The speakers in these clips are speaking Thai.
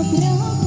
ก็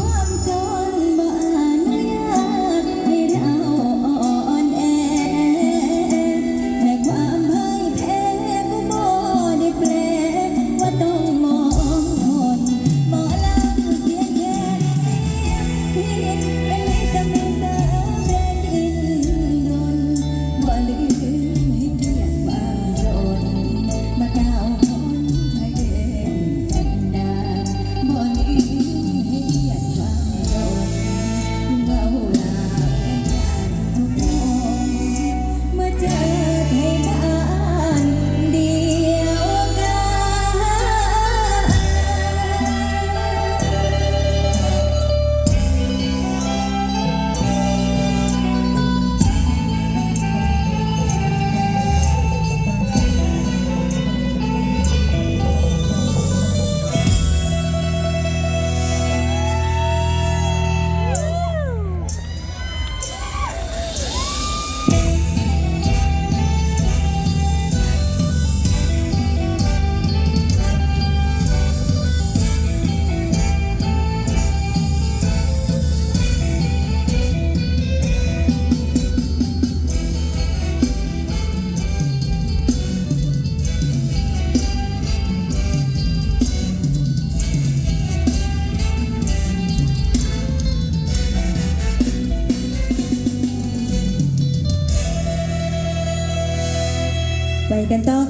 ไ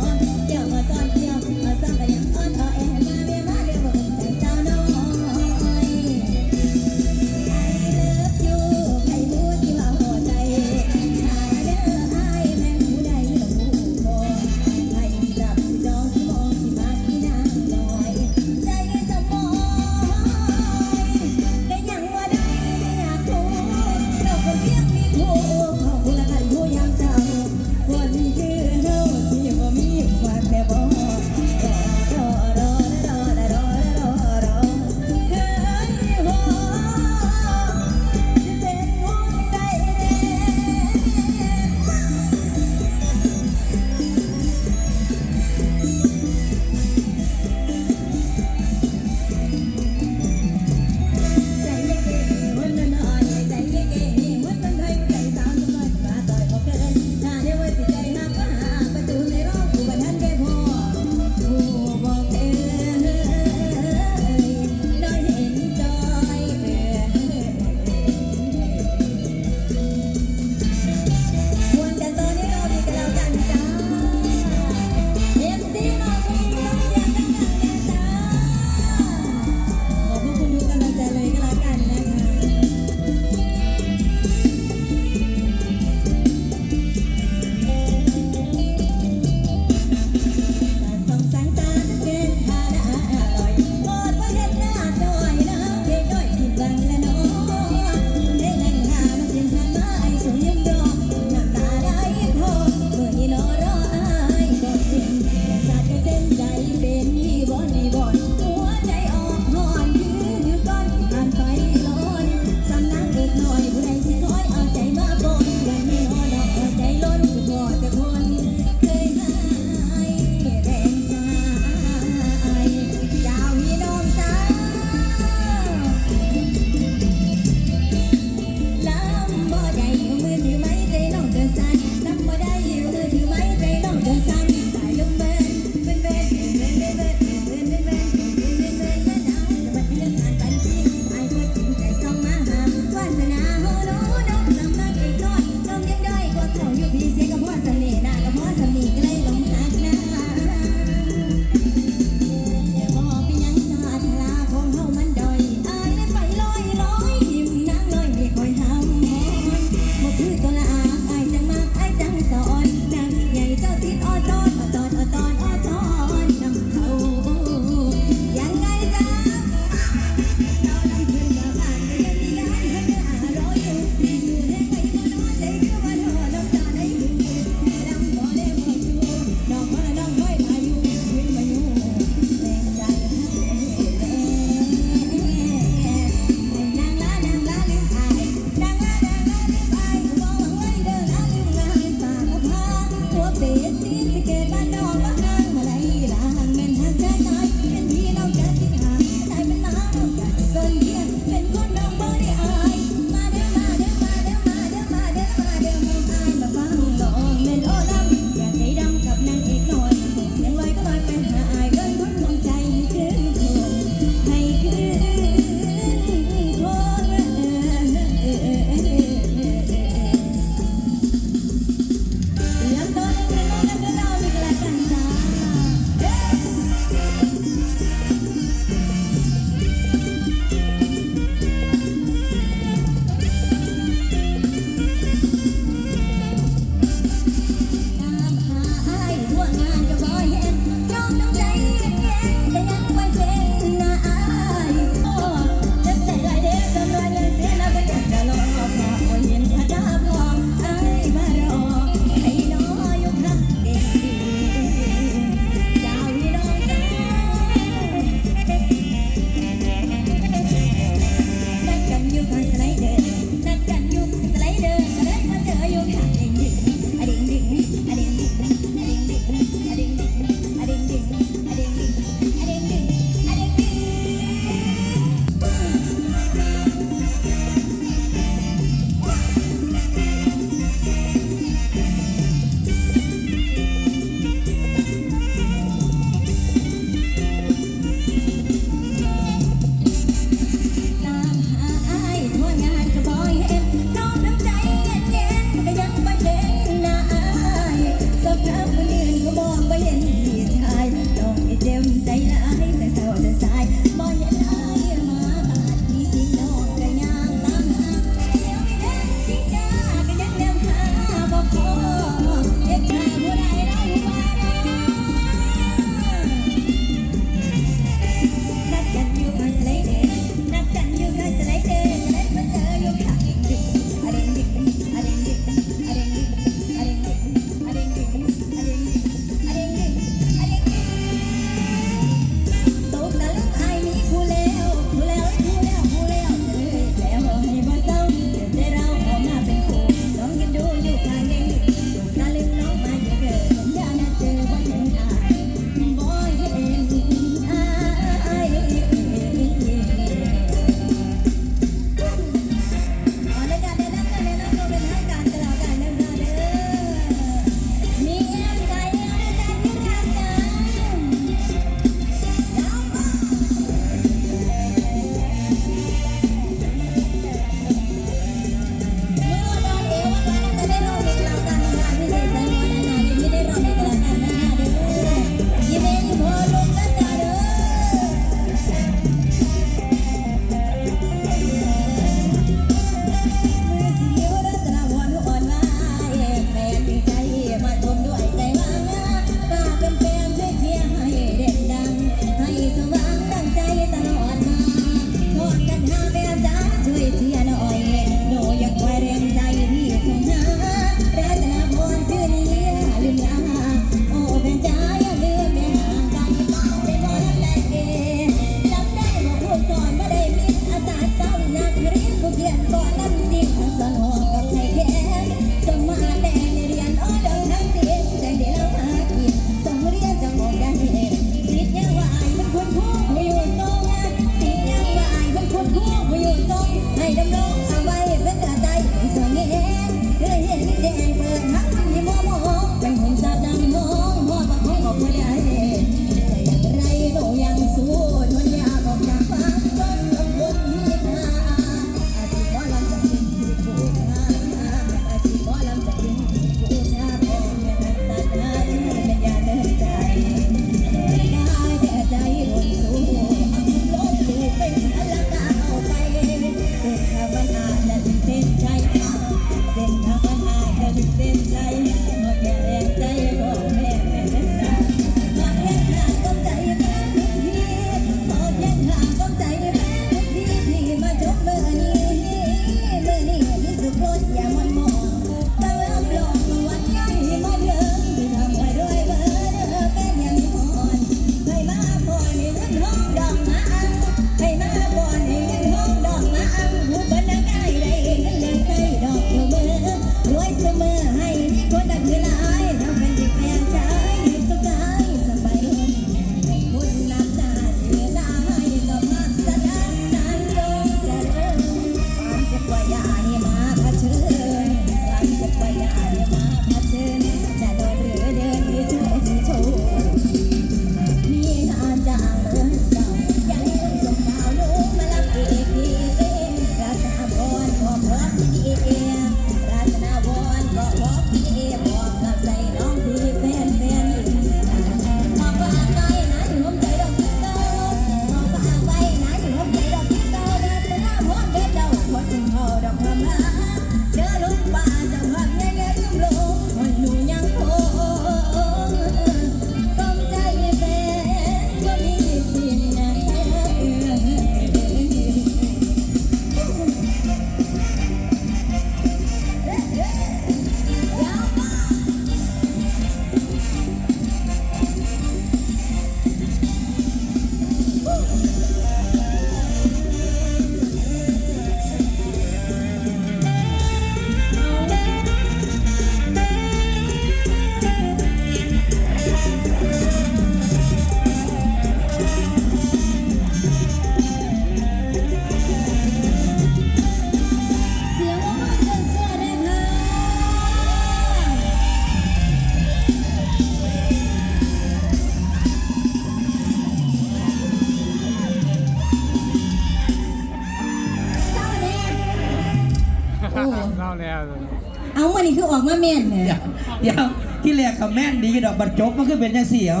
วันนี้คือออกมาเมียนเนี่ยเดี๋ยวเดี๋ยวที่แรกกับแม่นดีดอกบัดจบมันคือเป็นจังสี่เอา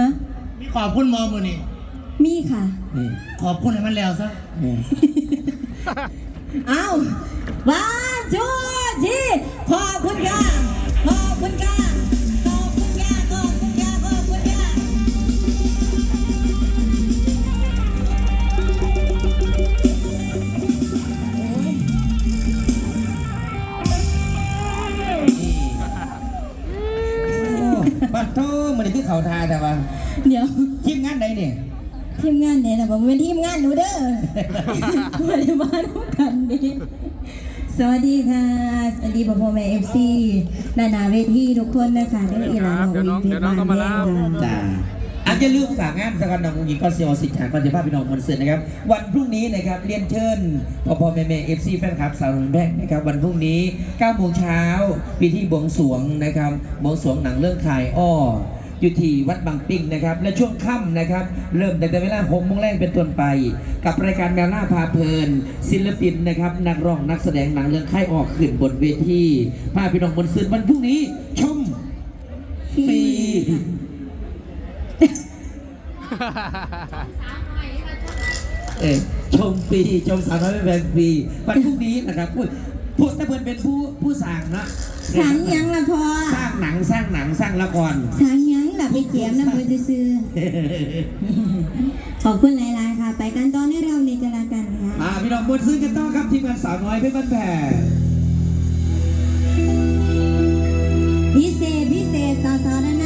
ฮะมีขอบคุณมอมือนี่มีค่ะนี่ขอบคุณให้มันแล้วซะนี่เอาวันจูจีขอบคุณค่ะขอบคุณค่ะ เขาทาแต่ว่าเดี๋ยวทีมงานใดเนี่ยทีมงานเนี่ยนะผมเป็นทีมงานหนูเด้อมาได้มาทุกกันดิสวัสดีค่ะ สวัสดีพ่อพ่อแม่เอฟซีนานาเวทีทุกคนนะคะเด้ออีหลานของวินเพชรบ้านแม่ค่ะจ้าอาจจะลืมฝากงานสักวันน้องหญิงก็เสียวสิทธิ์หาก่อนจะพาพี่น้องมันเสร็จนะครับ วันพรุ่งนี้นะครับเรียนเชิญพ่อพ่อแม่แม่เอฟซีแฟนคลับสาวนุ่นแบกนะครับ วันพรุ่งนี้9โมงเช้าพิธีบวงสรวงนะครับบวงสรวงหนังเรื่องขายอ้อ อยู่ที่วัดบางปิ้งนะครับ และช่วงค่ำนะครับ เริ่มตั้งแต่เวลาหกโมงแรกเป็นต้นไป กับรายการแมวล่าพาเพลิน ศิลปินนะครับ นักร้องนักแสดงหนังเรื่องค่ายออกขึ้นบนเวทีพาพี่น้องบนสื่อวันพรุ่งนี้ ชมฟรีเออชมฟรีชมสาวน้อยเป็นแฟนฟรีวันพรุ่งนี้นะครับพูดพูดถ้าเพิ่นเป็นผู้ผู้สร้างนะ สังหยังละพอสร้างหนังสร้างหนังสร้างละครสังหยังล่ะไปเจียมน้ำมือซื้อๆขอบคุณหลายๆค่ะ ไปกันตอนให้เราในกระกันค่ะ อ่าพี่น้องบนซื้อกันต่อครับทีมงานสาวน้อยเพื่อนบ้านแผ่พิเศษพิเศษสาวๆด้านหน้า